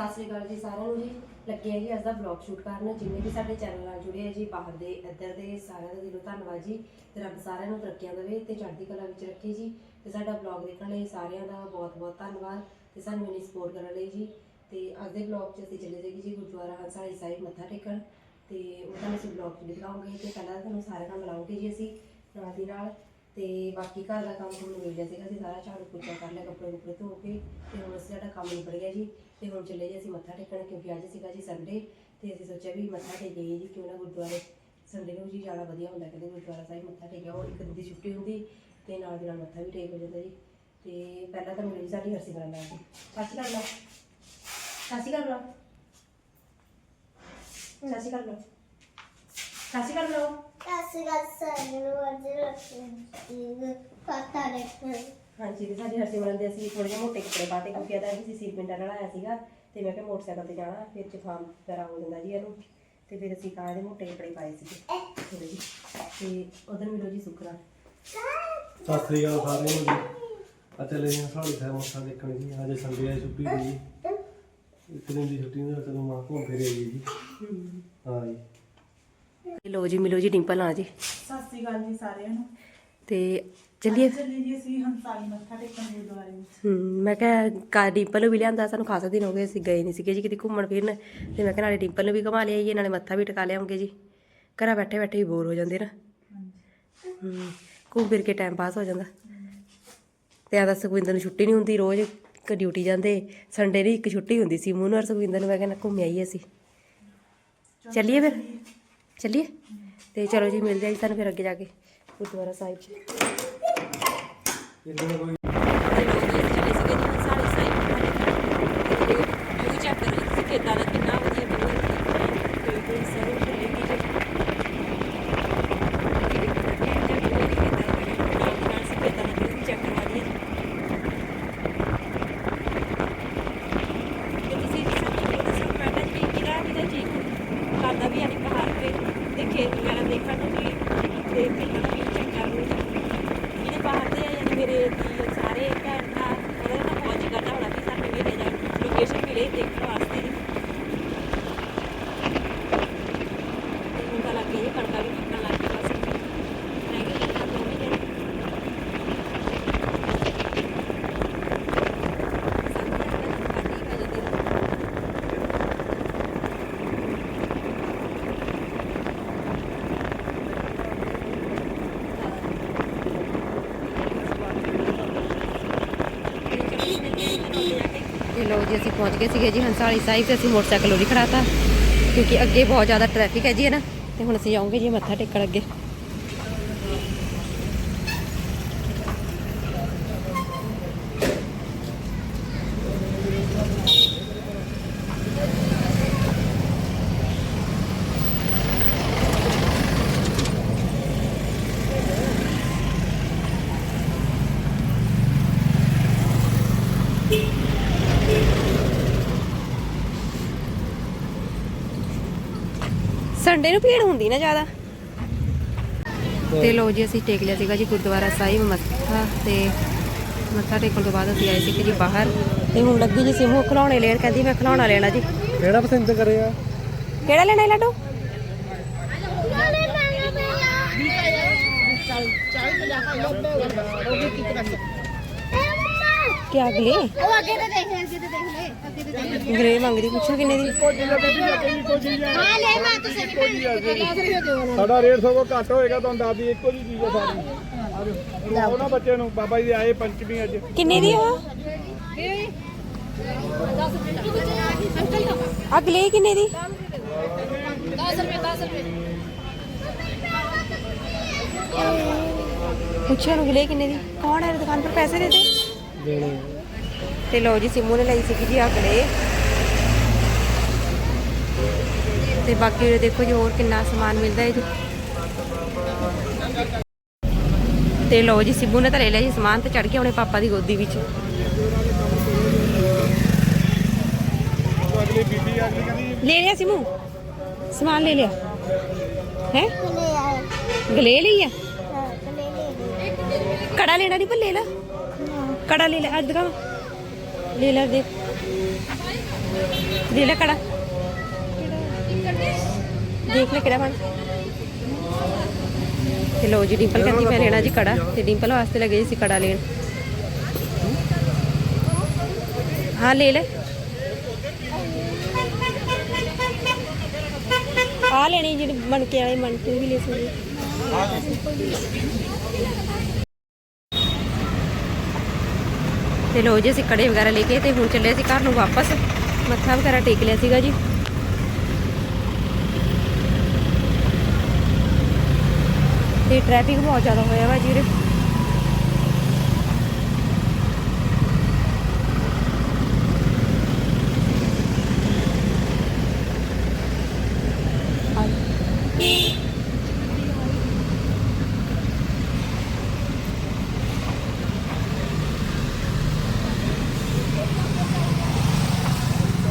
ਸਤਿ ਸ੍ਰੀ ਅਕਾਲ ਜੀ ਸਾਰਿਆਂ ਨੂੰ ਜੀ। ਲੱਗੇ ਆ ਜੀ ਅੱਜ ਦਾ ਬਲੌਗ ਸ਼ੂਟ ਕਰਨ। ਜਿੰਨੇ ਵੀ ਸਾਡੇ ਚੈਨਲ ਨਾਲ ਜੁੜੇ ਆ ਜੀ, ਬਾਹਰ ਦੇ, ਇੱਧਰ ਦੇ ਸਾਰਿਆਂ ਦਾ ਦਿਲੋਂ ਧੰਨਵਾਦ ਜੀ। ਤੇ ਰੱਬ ਸਾਰਿਆਂ ਨੂੰ ਤਰੱਕੀਆਂ ਦੇਵੇ ਤੇ ਚੜ੍ਹਦੀ ਕਲਾ ਵਿੱਚ ਰੱਖੇ ਜੀ। ਤੇ ਸਾਡਾ ਬਲੌਗ ਦੇਖਣ ਲਈ ਸਾਰਿਆਂ ਦਾ ਬਹੁਤ ਬਹੁਤ ਧੰਨਵਾਦ ਤੇ ਸਾਨੂੰ ਇੰਨੀ ਸਪੋਰਟ ਕਰਨ ਲਈ ਜੀ। ਤੇ ਅੱਜ ਦੇ ਬਲੌਗ 'ਚ ਅਸੀਂ ਚਲੇ ਜਾਈਏ ਜੀ ਗੁਰਦੁਆਰਾ ਹੰਸਾਲੀ ਸਾਹਿਬ ਮੱਥਾ ਟੇਕਣ। ਤੇ ਉਹ ਅਸੀਂ ਬਲੌਗ 'ਚ ਦਿਖਾਉਂਗੇ ਤੇ ਪਹਿਲਾਂ ਤੁਹਾਨੂੰ ਸਾਰਿਆਂ ਨਾਲ ਮਿਲਾਉਂਗੇ ਜੀ ਅਸੀਂ ਨਾਲ ਦੀ ਨਾਲ। ਤੇ ਬਾਕੀ ਘਰ ਦਾ ਕੰਮ ਤੁਹਾਨੂੰ ਮਿਲ ਗਿਆ ਸੀਗਾ, ਅਸੀਂ ਸਾਰਾ ਝਾੜੂ ਪੋਚਾ ਕਰ ਲਿਆ ਕੱਪੜੇ ਕੁਪੜੇ ਧੋ ਕੇ ਤੇ ਹੁਣ ਸਾਡਾ ਕੰਮ ਨਿਬੜ ਗਿਆ ਜੀ। ਤੇ ਹੁਣ ਚੱਲੇ ਜੀ ਅਸੀਂ ਮੱਥਾ ਟੇਕਣ, ਕਿਉਂਕਿ ਅੱਜ ਸੀਗਾ ਜੀ ਸੰਡੇ ਤੇ ਅਸੀਂ ਸੋਚਿਆ ਵੀ ਮੱਥਾ ਟੇਕ ਗਏ ਜੀ, ਕਿਉਂ ਨਾ ਗੁਰਦੁਆਰੇ ਸੰਡੇ ਨੂੰ ਜੀ ਜਾਣਾ ਵਧੀਆ ਹੁੰਦਾ, ਕਹਿੰਦੇ ਗੁਰਦੁਆਰਾ ਸਾਹਿਬ ਮੱਥਾ ਟੇਕਿਆ, ਉਹ ਇੱਕ ਦਿਨ ਦੀ ਛੁੱਟੀ ਹੁੰਦੀ ਤੇ ਨਾਲ ਦੀ ਨਾਲ ਮੱਥਾ ਵੀ ਟੇਕ ਹੋ ਜਾਂਦਾ ਜੀ। ਤੇ ਪਹਿਲਾਂ ਤਾਂ ਮਿਲੀ ਸਾਡੀ ਹਰਸਿਮਰਨ ਨਾਲ ਜੀ ਸਤਿ ਸ਼੍ਰੀ ਅਕਾਲ ਸੱਚੀ ਗੱਲ ਆ ਸੱਚੀ ਗੱਲ ਆ ਸੱਚੀ ਗੱਲ ਆ ਸਸਿਕਾ ਸਾਨੂੰ ਅੱਜ ਰੱਖੀ ਪਤਾ ਨਹੀਂ ਹਾਂਜੀ ਤੇ ਸਾਡੇ ਹਰਸਿਮਰਨ ਦੇ ਅਸੀਂ ਥੋੜੇ ਜਿਹੇ ਮੋਟੇ ਕੱਪੜੇ ਪਾਤੇ ਕਿਉਂਕਿ ਇਹਦਾ ਅਸੀਂ ਸੀਰ ਪਿੰਡਾ ਲੜਾਇਆ ਸੀਗਾ ਤੇ ਮੈਂ ਕਿਹਾ ਮੋਟਰਸਾਈਕਲ ਤੇ ਜਾਣਾ ਫਿਰ ਜ਼ੁਕਾਮ ਵਗੈਰਾ ਹੋ ਜਾਂਦਾ ਜੀ ਇਹਨੂੰ। ਤੇ ਫਿਰ ਅਸੀਂ ਕਾਂ ਦੇ ਮੋਟੇ ਕੱਪੜੇ ਪਾਏ ਸੀਗੇ। ਥੋੜੇ ਜਿਹੇ ਤੇ ਉਧਰ ਮਿਲੋ ਜੀ ਸੁਖਰਾ ਸਤਿ ਸ੍ਰੀ ਅਕਾਲ ਸਾਰਿਆਂ ਨੂੰ ਜੀ। ਆ ਚੱਲੇ ਹਾਂ ਸਾਡੀ ਸਾਹਿਬ ਮੱਥਾ ਦੇਖਣ ਜੀ। ਅੱਜ ਸੰਡੇ ਹੈ ਛੁੱਟੀ ਦੀ ਜੀ। ਇੱਕ ਦਿਨ ਦੀ ਛੁੱਟੀ ਨਾਲ ਚਲੋ ਮਾਂ ਘੁੰਮ ਫਿਰ ਆਈਏ ਜੀ। ਹਾਂ। ਜੀ। ਲੋ ਜੀ ਮਿਲੋ ਜੀ ਡਿੰਪਲ ਆ ਜੀ। ਸਤਿ ਸ੍ਰੀ ਅਕਾਲ ਜੀ ਸਾਰਿਆਂ ਨੂੰ। ਤੇ ਚੱਲੀਏ। ਅੱਜ ਚੱਲੇ ਜੀ ਅਸੀਂ ਹੰਸਾਲੀ ਮੱਥਾ ਟੇਕਣ ਗੁਰਦੁਆਰੇ ਵਿੱਚ। ਹਮ, ਮੈਂ ਕਿਹਾ ਕਾ ਡਿੰਪਲ ਨੂੰ ਵੀ ਲਿਆਂਦਾ ਸਾਨੂੰ ਖਾਸਾ ਦਿਨ ਹੋ ਗਏ ਅਸੀਂ ਗਏ ਨਹੀਂ ਸੀਗੇ ਜੀ ਕਿਤੇ ਘੁੰਮਣ ਫਿਰਨ। ਤੇ ਮੈਂ ਕਿਹਾ ਨਾਲੇ ਡਿੰਪਲ ਨੂੰ ਵੀ ਘੁਮਾ ਲਿਆਈਏ ਨਾਲੇ ਮੱਥਾ ਵੀ ਟਿਕਾ ਲਿਆਉਂਗੇ ਜੀ। ਘਰਾਂ ਬੈਠੇ ਬੈਠੇ ਵੀ ਬੋਰ ਹੋ ਜਾਂਦੇ ਨਾ। ਹਮ, ਘੁੰਮ ਫਿਰ ਕੇ ਟਾਈਮ ਪਾਸ ਹੋ ਜਾਂਦਾ। ਤੇ ਆਦਾ ਸੁਖਵਿੰਦਰ ਨੂੰ ਛੁੱਟੀ ਨਹੀਂ ਹੁੰਦੀ ਰੋਜ਼ ਇੱਕ ਡਿਊਟੀ ਜਾਂਦੇ ਸੰਡੇ ਨੂੰ ਇੱਕ ਛੁੱਟੀ ਹੁੰਦੀ ਸੀ ਮੂੰਹ ਨਾਲ ਸੁਖਵਿੰਦਰ ਨੂੰ ਮੈਂ ਕਹਿੰਦਾ ਘੁੰਮ ਆਈਏ ਅਸੀਂ। ਚੱਲੀਏ ਫਿਰ? ਚੱਲੀਏ। ਤੇ ਚਲੋ ਜੀ ਮਿਲਦੇ ਆ ਜੀ ਤੁਹਾਨੂੰ ਫਿਰ ਅੱਗੇ ਜਾ ਕੇ ਗੁਰਦੁਆਰਾ ਸਾਹਿਬ 'ਚ। 你这个。ਜੀ, ਅਸੀਂ ਪਹੁੰਚ ਗਏ ਸੀਗੇ ਜੀ ਹੰਸਾਲੀ ਸਾਹਿਬ ਤੇ ਅਸੀਂ ਮੋਟਰਸਾਈਕਲ ਉਰੀ ਖੜਾਤਾ ਕਿਉਂਕਿ ਅੱਗੇ ਬਹੁਤ ਜ਼ਿਆਦਾ ਟ੍ਰੈਫਿਕ ਹੈ ਜੀ, ਹੈ ਨਾ? ਤੇ ਹੁਣ ਅਸੀਂ ਜਾਵਾਂਗੇ ਜੀ ਮੱਥਾ ਟੇਕਣ ਅੱਗੇ। ਸੰਡੇ ਨੂੰ ਭੀੜ ਹੁੰਦੀ ਨਾ ਜ਼ਿਆਦਾ। ਤੇ ਲੋ ਜੀ ਅਸੀਂ ਟੇਕ ਲਿਆ ਸੀਗਾ ਜੀ ਗੁਰਦੁਆਰਾ ਸਾਹਿਬ ਮੱਥਾ ਤੇ ਮੱਥਾ ਟੇਕਣ ਤੋਂ ਬਾਅਦ ਅਸੀਂ ਆਏ ਸੀ ਜੀ ਬਾਹਰ। ਤੇ ਹੁਣ ਲੱਗੀ ਜੀ ਸਿਮੂ ਖਿਲਾਉਣੇ ਲੈਣ ਕਹਿੰਦੀ ਮੈਂ ਖਿਲਾਉਣਾ ਲੈਣਾ ਜੀ। ਕਿਹੜਾ ਪਸੰਦ ਕਰਿਆ ਕਿਹੜਾ ਲੈਣਾ ਹੈ ਲੱਡੂ? ਕੀ ਅਗਲੇ? ਉਹ ਅੱਗੇ ਤੇ ਦੇਖ ਅੱਗੇ ਤੇ ਦੇਖ। ਗਰੇ ਮੰਗਦੀ ਪੁੱਛੋ ਕਿੰਨੇ ਦੀ? ਹਾਂ ਲੈ ਮੈਂ ਤੁਸੀਂ ਵੀ ਸਾਡਾ ਰੇਟ ਸਗੋਂ ਘੱਟ ਹੋਏਗਾ ਤੁਹਾਨੂੰ ਦੱਸ ਦੀ ਇੱਕੋ ਜੀ ਚੀਜ਼ ਆ ਸਾਰੀ। ਆਓ ਨਾ ਬੱਚੇ ਨੂੰ ਬਾਬਾ ਜੀ ਆਏ ਪੰਚਮੀ ਅੱਜ। ਕਿੰਨੇ ਦੀ ਆ? ਅਗਲੇ ਕਿੰਨੇ ਦੀ? 10 ਰੁਪਏ 10 ਰੁਪਏ ਪੁੱਛਿਆ ਨੂੰ ਅਗਲੇ ਕਿੰਨੇ ਦੀ? ਕੌਣ ਹੈ ਦੁਕਾਨ ਪਰ? ਪੈਸੇ ਦੇ ਦੇ। ਦੇਣੇ ਤੇ ਲੋ ਜੀ ਸਿਮੂ ਨੇ ਲਈ ਸੀਗੀ ਜੀ ਅਗਲੇ ਤੇ ਬਾਕੀ ਉਰੇ ਦੇਖੋ ਜੀ ਹੋਰ ਕਿੰਨਾ ਸਮਾਨ ਮਿਲਦਾ ਹੈ ਜੀ ਤੇ ਲੋ ਜੀ ਸਿਮੂ ਨੇ ਤਾਂ ਲੈ ਲਿਆ ਜੀ ਸਮਾਨ ਤੇ ਚੜ ਗਿਆ ਆਪਣੇ ਪਾਪਾ ਦੀ ਗੋਦੀ ਵਿੱਚ। ਲੈ ਲਿਆ ਸਿਮੂ? ਸਮਾਨ ਲੈ ਲਿਆ। ਹੈ? ਗਲੇ ਲਈ ਆ? ਕੜਾ ਲੈਣਾ ਨਹੀਂ ਪਰ ਲੈ? ਲੈ ਕੜਾ ਲੈ ਲੈ ਅੱਜ ਦਿਖਾ ਲੈ ਲੈ ਦੇਖ ਲੈ ਦੇਖ ਲੈ ਕਿਹੜਾ ਬਣ। ਤੇ ਲੋ ਜੀ, ਡਿੰਪਲ ਕਹਿੰਦੀ ਮੈਂ ਲੈਣਾ ਜੀ ਕੜਾ। ਤੇ ਡਿੰਪਲ ਵਾਸਤੇ ਲੱਗੇ ਸੀ ਕੜਾ ਲੈਣ। ਹਾਂ, ਲੈ ਲੈ। ਆ ਲੈਣੀ ਜਿਹੜੀ ਮਣਕੇ ਵਾਲੇ ਮਣਕੇ ਵੀ ਲੈ ਸਕਦੇ। ਤੇ ਲੋ ਜੀ, ਅਸੀਂ ਕੜੇ ਵਗੈਰਾ ਲੈ ਕੇ ਤੇ ਹੁਣ ਚੱਲੇ ਅਸੀਂ ਘਰ ਨੂੰ ਵਾਪਸ। ਮੱਥਾ ਵਗੈਰਾ ਟੇਕ ਲਿਆ ਸੀਗਾ ਜੀ। ਤੇ ਟ੍ਰੈਫਿਕ ਬਹੁਤ ਜ਼ਿਆਦਾ ਹੋਇਆ ਵਾ ਜੀ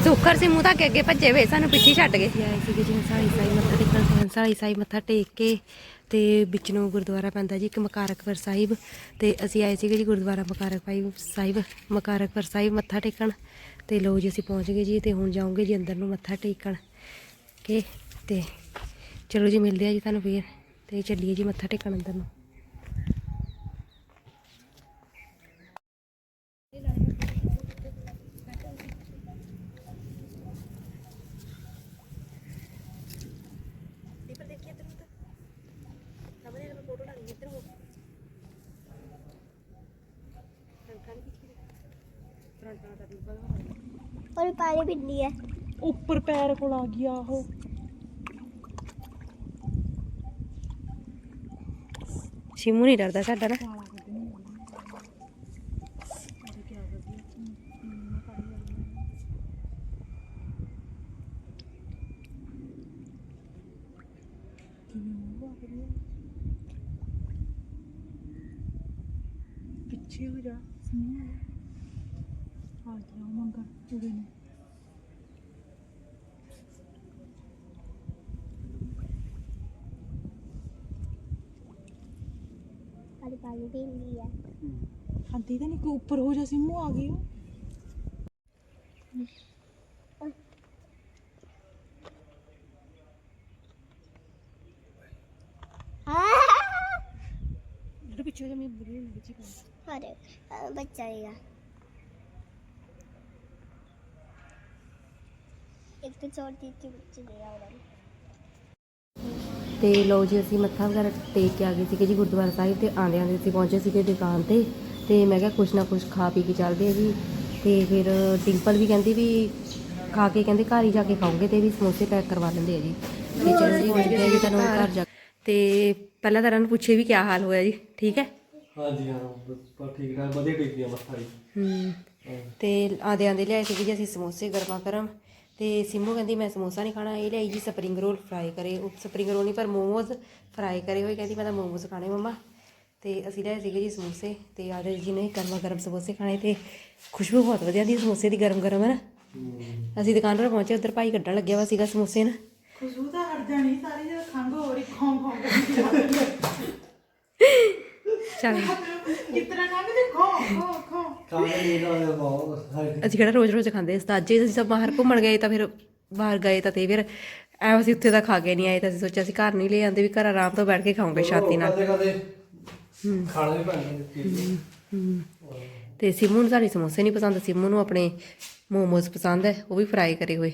ਉਰੇ ਸੁੱਕਰ ਮੂੰਹ ਤੱਕ ਅੱਗੇ ਭੱਜੇ ਵੇ ਸਾਨੂੰ ਪਿੱਛੇ ਛੱਡ ਗਏ। ਆਏ ਸੀਗੇ ਜੀ ਹੰਸਾਲੀ ਸਾਹਿਬ ਮੱਥਾ ਟੇਕਣ ਹੰਸਾਲੀ ਸਾਹਿਬ ਮੱਥਾ ਟੇਕ ਕੇ ਤੇ ਵਿੱਚ ਨੂੰ ਗੁਰਦੁਆਰਾ ਪੈਂਦਾ ਜੀ, ਇੱਕ ਮਕਾਰਕਪੁਰ ਸਾਹਿਬ। ਤੇ ਅਸੀਂ ਆਏ ਸੀਗੇ ਜੀ ਗੁਰਦੁਆਰਾ ਮਕਾਰਕਪੁਰ ਸਾਹਿਬ ਮਕਾਰਕਪੁਰ ਸਾਹਿਬ ਮੱਥਾ ਟੇਕਣ। ਤੇ ਲੋ ਜੀ, ਅਸੀਂ ਪਹੁੰਚ ਗਏ ਜੀ, ਤੇ ਹੁਣ ਜਾਵਾਂਗੇ ਜੀ ਅੰਦਰ ਨੂੰ ਮੱਥਾ ਟੇਕਣ। ਕੇ, ਤੇ ਚਲੋ ਜੀ, ਮਿਲਦੇ ਆ ਜੀ ਤੁਹਾਨੂੰ ਫੇਰ। ਤੇ ਚੱਲੀਏ ਜੀ ਮੱਥਾ ਟੇਕਣ ਅੰਦਰ ਨੂੰ। Orang paru biru ya. Upper paha terkulai ya darah-darah. ਪਾਤੀਆਂ ਮੰਗਰ ਪੂਰੇ ਨੇ। ਅਰੇ ਪਾਣੀ ਪੀ ਲਈ ਆ। ਖਾਂਦੀ ਤਾਂ ਨਹੀਂ ਕੋ ਉੱਪਰ ਹੋ ਜਾ ਸਿੰਮੂ ਆ ਗਈ ਉਹ ਪਿੱਛੇ ਜਮੀ ਬੁਰੀ ਲੱਗੀ ਚੀ ਅਰੇ ਬੱਚਾ ਹੀ ਆ ਇੱਕ ਚੋਰ ਦੀ ਤੇ ਲੋ ਜੀ ਅਸੀਂ ਮੱਥਾ ਵਗੈਰਾ ਟੇਕ ਕੇ ਆ ਗਏ ਸੀਗੇ ਜੀ ਗੁਰਦੁਆਰਾ ਸਾਹਿਬ ਤੇ ਆਂਦੇ ਆਂਦੇ ਅਸੀਂ ਪਹੁੰਚੇ ਸੀਗੇ ਦੁਕਾਨ ਤੇ ਤੇ ਮੈਂ ਕਿਹਾ ਕੁਛ ਨਾ ਕੁਛ ਖਾ ਪੀ ਕੇ ਚੱਲਦੇ ਆ ਜੀ। ਤੇ ਫਿਰ ਡਿੰਪਲ ਵੀ ਕਹਿੰਦੀ ਵੀ ਖਾ ਕੇ ਕਹਿੰਦੇ ਘਰ ਹੀ ਜਾ ਕੇ ਖਾਓਗੇ ਤੇ ਵੀ ਸਮੋਸੇ ਪੈਕ ਕਰਵਾ ਦਿੰਦੇ ਆ ਜੀ। ਤੇ ਚਲੋ ਜੀ ਮਿਲਦੇ ਆ ਜੀ ਤੁਹਾਨੂੰ ਘਰ। ਜਾ ਤੇ ਪਹਿਲਾਂ ਤਾਂ ਰਨ ਪੁੱਛੇ ਵੀ ਕੀ ਹਾਲ ਹੋਇਆ ਜੀ ਠੀਕ ਹੈ? ਹਾਂਜੀ ਹਾਂ ਪਰ ਠੀਕ ਠਾਕ ਵਧੀਆ ਟਿਕ ਗਿਆ ਮੱਥਾ ਹੂੰ ਤੇ ਆਂਦੇ ਆਂਦੇ ਲਿਆਏ ਸੀਗੇ ਜੀ ਅਸੀਂ ਸਮੋਸੇ ਗਰਮਾ ਗਰਮ। ਤੇ ਸਿੰਮੂ ਕਹਿੰਦੀ ਮੈਂ ਸਮੋਸਾ ਨਹੀਂ ਖਾਣਾ ਇਹ ਲਿਆਈ ਜੀ ਸਪਰਿੰਗ ਰੋਲ ਫਰਾਈ ਕਰੇ। ਉਹ ਸਪਰਿੰਗ ਰੋਲ ਨਹੀਂ ਪਰ ਮੋਮੋਜ਼ ਫਰਾਈ ਕਰੇ। ਹੋਏ ਕਹਿੰਦੀ ਮੈਂ ਤਾਂ ਮੋਮੋਜ਼ ਖਾਣੇ ਮੰਮਾ। ਤੇ ਅਸੀਂ ਲਿਆਏ ਸੀਗੇ ਜੀ ਸਮੋਸੇ ਤੇ ਆਦੇ ਜੀ ਨੇ ਗਰਮਾ ਗਰਮ ਸਮੋਸੇ ਖਾਣੇ ਤੇ ਖੁਸ਼ਬੂ ਬਹੁਤ ਵਧੀਆ ਦੀ ਸਮੋਸੇ ਦੀ ਗਰਮ ਗਰਮ ਹੈ। ਨਾ ਅਸੀਂ ਦੁਕਾਨ 'ਤੇ ਪਹੁੰਚੇ ਉੱਧਰ ਭਾਈ ਕੱਢਣ ਲੱਗਿਆ ਵਾ ਸੀਗਾ ਸਮੋਸੇ ਨਾ। ਖੁਸ਼ਬੂ ਤਾਂ ਹਟ ਜਾਣੀ ਸਾਰੀ ਜਦ ਖੰਗ ਹੋ ਰਹੀ ਖੋਂ ਖੋਂ ਕਰਦੀ ਚੱਲ। ਕਿਤਨਾ ਖੰਗ ਤੇ ਖੋਂ ਖੋਂ ਖੋਂ। ਖਾਣੇ ਨਹੀਂ ਦਾ ਬਹੁਤ ਹਾਈ ਅਸੀਂ ਕਿਹੜਾ ਰੋਜ਼ ਰੋਜ਼ ਖਾਂਦੇ ਸੀ? ਤਾਂ ਅੱਜ ਹੀ ਅਸੀਂ ਸਭ ਬਾਹਰ ਘੁੰਮਣ ਗਏ ਤਾਂ ਫਿਰ ਬਾਹਰ ਗਏ ਤਾਂ ਤੇ ਫਿਰ ਐਵੇਂ ਅਸੀਂ ਉੱਥੇ ਦਾ ਖਾ ਕੇ ਨਹੀਂ ਆਏ ਤਾਂ ਅਸੀਂ ਸੋਚਿਆ ਅਸੀਂ ਘਰ ਨਹੀਂ ਲੈ ਆਂਦੇ ਵੀ ਘਰ ਆਰਾਮ ਤੋਂ ਬੈਠ ਕੇ ਖਾਵਾਂਗੇ ਸ਼ਾਂਤੀ ਨਾਲ। ਕਦੇ ਕਦੇ ਖਾਣਾ ਵੀ। ਪੈਂਦਾ ਤੇ ਸਿਮੂ ਨੂੰ ਸਾਡੇ ਸਮੋਸੇ ਨਹੀਂ ਪਸੰਦ ਸਿਮੂ ਨੂੰ ਆਪਣੇ ਮੋਮੋਜ਼ ਪਸੰਦ ਹੈ ਉਹ ਵੀ ਫਰਾਈ ਕਰੇ ਹੋਏ।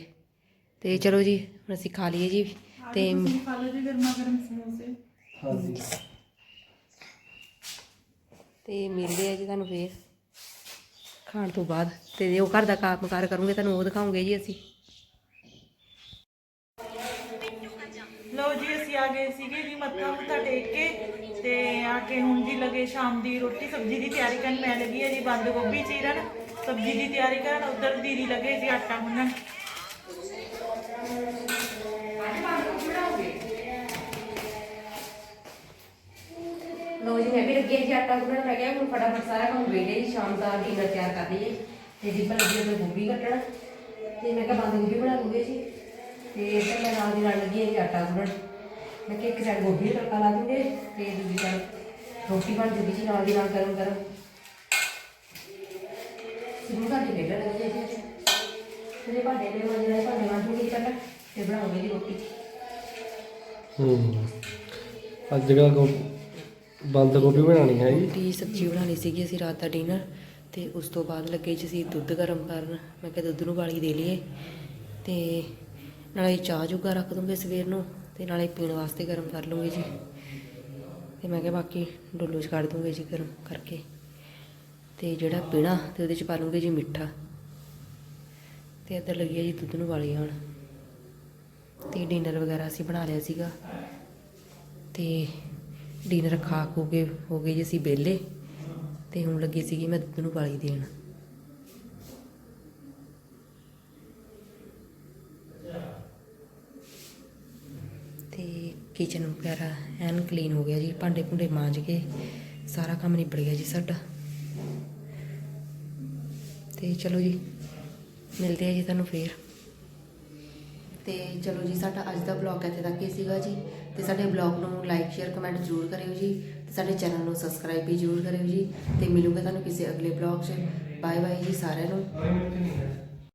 ਤੇ ਚਲੋ ਜੀ ਹੁਣ ਅਸੀਂ ਖਾ ਲਈਏ ਜੀ ਤੇ ਖਾ ਲਓ ਜੀ ਗਰਮਾ ਗਰਮ ਸਮੋਸੇ। ਹਾਂਜੀ। ਤੇ ਮਿਲਦੇ ਆ ਜੀ ਤੁਹਾਨੂੰ ਫੇਰ ਖਾਣ ਤੋਂ ਬਾਅਦ। ਤੇ ਉਹ ਘਰ ਦਾ ਕੰਮ ਕਾਰ ਕਰੂੰਗੇ, ਤੁਹਾਨੂੰ ਉਹ ਦਿਖਾਉਂਗੇ ਜੀ ਅਸੀਂ। ਲਓ ਜੀ, ਅਸੀਂ ਆ ਗਏ ਸੀਗੇ ਜੀ ਮੱਥਾ ਮੁੱਥਾ ਟੇਕ ਕੇ। ਤੇ ਆ ਕੇ ਹੁਣ ਜੀ ਲਗੇ ਸ਼ਾਮ ਦੀ ਰੋਟੀ, ਸਬਜ਼ੀ ਦੀ ਤਿਆਰੀ ਕਰਨ। ਮੈਂ ਲੱਗੀ ਹੈ ਜੀ ਬੰਦ ਗੋਭੀ ਚੀਰਨ। ਸਬਜ਼ੀ ਦੀ ਤਿਆਰੀ ਕਰਨ, ਉਧਰ ਦੀਦੀ ਲੱਗੇ ਜੀ ਆਟਾ ਗੁੰਨਣ। ਲੱਗੀ ਹਾਂ ਜੀ, ਆਟਾ ਗੁੰਨਣ ਮੈਂ ਕਿਹਾ ਹੁਣ ਫਟਾਫਟ ਸਾਰਾ ਕੰਮ ਵੇਲੇ ਜੀ, ਸ਼ਾਮ ਦਾ ਡਿਨਰ ਤਿਆਰ ਕਰ ਲਈਏ ਤੇ ਜੀ ਪਰ ਲੱਗੀ ਮੈਂ ਗੋਭੀ ਕੱਟਣ। ਤੇ ਮੈਂ ਕਿਹਾ ਬੰਦ ਗੋਭੀ ਬਣਾ ਲੂਗੇ ਜੀ। ਤੇ ਇੱਧਰ ਮੈਂ ਨਾਲ ਦੀ ਨਾਲ ਲੱਗੀ ਹਾਂ ਜੀ ਆਟਾ ਗੁੰਨਣ। ਮੈਂ ਕਿਹਾ ਇੱਕ ਸਾਈਡ ਗੋਭੀ ਦਾ ਤੜਕਾ ਲਾ ਦੂੰਗੇ ਤੇ ਦੂਜੀ ਸਾਈਡ ਰੋਟੀ ਬਣ ਜੂਗੀ ਜੀ ਨਾਲ ਦੀ ਨਾਲ ਗਰਮ ਗਰਮ। ਸਿਮੂ ਦਾ ਖੇਡਣ ਲੱਗੀ ਹੈ ਜੀ ਜਿਹੜੇ ਭਾਂਡੇ ਦੇ ਮਾਂਜੇ ਨੇ ਭਾਂਡੇ ਮਾਂਜੂਗੀ ਚੱਲ ਤੇ ਬਣਾਉਂਗੀ ਜੀ ਰੋਟੀ। ਹੂੰ। ਅੱਜ ਜਗ੍ਹਾ ਕੋ ਬੰਦ ਗੋਭੀ ਬਣਾਣੀ ਹੈ ਜੀ। ਰੋਟੀ, ਸਬਜ਼ੀ ਬਣਾਉਣੀ ਸੀਗੀ ਅਸੀਂ ਰਾਤ ਦਾ ਡਿਨਰ ਤੇ ਉਸ ਤੋਂ ਬਾਅਦ ਲੱਗੇ ਜੀ ਅਸੀਂ ਦੁੱਧ ਗਰਮ ਕਰਨ। ਮੈਂ ਕਿਹਾ ਦੁੱਧ ਨੂੰ ਬਾਲੀ ਦੇ ਲਈਏ ਤੇ ਨਾਲੇ ਚਾਹ ਜੁਗਾ ਰੱਖ ਦੂੰਗੇ ਸਵੇਰ ਨੂੰ ਤੇ ਨਾਲੇ ਪੀਣ ਵਾਸਤੇ ਗਰਮ ਕਰ ਲੂੰਗੇ ਜੀ। ਤੇ ਮੈਂ ਕਿਹਾ ਬਾਕੀ ਡੋਲੂ 'ਚ ਕੱਢ ਦੂੰਗੇ ਜੀ ਗਰਮ ਕਰਕੇ। ਤੇ ਜਿਹੜਾ ਪੀਣਾ ਤੇ ਉਹਦੇ 'ਚ ਪਾ ਲੂੰਗੇ ਜੀ ਮਿੱਠਾ। ਤੇ ਇੱਧਰ ਲੱਗੀ ਹੈ ਜੀ ਦੁੱਧ ਨੂੰ ਵਾਲੀ ਆਉਣ। ਤੇ ਡਿਨਰ ਵਗੈਰਾ ਅਸੀਂ ਬਣਾ ਲਿਆ ਸੀਗਾ। ਤੇ ਡਿਨਰ ਖਾ ਖੂ ਕੇ ਹੋ ਗਏ ਜੀ ਅਸੀਂ ਵਿਹਲੇ ਤੇ ਹੁਣ ਲੱਗੀ ਸੀਗੀ ਮੈਂ ਦੁੱਧ ਨੂੰ ਵਾਲੀ ਦੇਣ। ਤੇ ਕਿਚਨ ਵਗੈਰਾ ਐਨ ਕਲੀਨ ਹੋ ਗਿਆ ਜੀ, ਭਾਂਡੇ ਭੁੰਡੇ ਮਾਂਜ ਕੇ ਸਾਰਾ ਕੰਮ ਨਿਬੜ ਗਿਆ ਜੀ ਸਾਡਾ। ਤੇ ਚਲੋ ਜੀ, ਮਿਲਦੇ ਆ ਜੀ ਤੁਹਾਨੂੰ ਫੇਰ। ਤੇ ਚਲੋ ਜੀ, ਸਾਡਾ ਅੱਜ ਦਾ ਬਲੌਗ ਇੱਥੇ ਤੱਕ ਹੀ ਸੀਗਾ ਜੀ। ਤੇ ਸਾਡੇ ਬਲੌਗ ਨੂੰ ਲਾਈਕ ਸ਼ੇਅਰ ਕਮੈਂਟ ਜ਼ਰੂਰ ਕਰਿਓ ਜੀ ਤੇ ਸਾਡੇ ਚੈਨਲ ਨੂੰ ਸਬਸਕ੍ਰਾਈਬ ਵੀ ਜ਼ਰੂਰ ਕਰਿਓ ਜੀ ਤੇ ਮਿਲੂਗੇ ਤੁਹਾਨੂੰ ਕਿਸੇ ਅਗਲੇ ਬਲੌਗ 'ਚ। ਬਾਏ ਬਾਏ ਜੀ ਸਾਰਿਆਂ ਨੂੰ।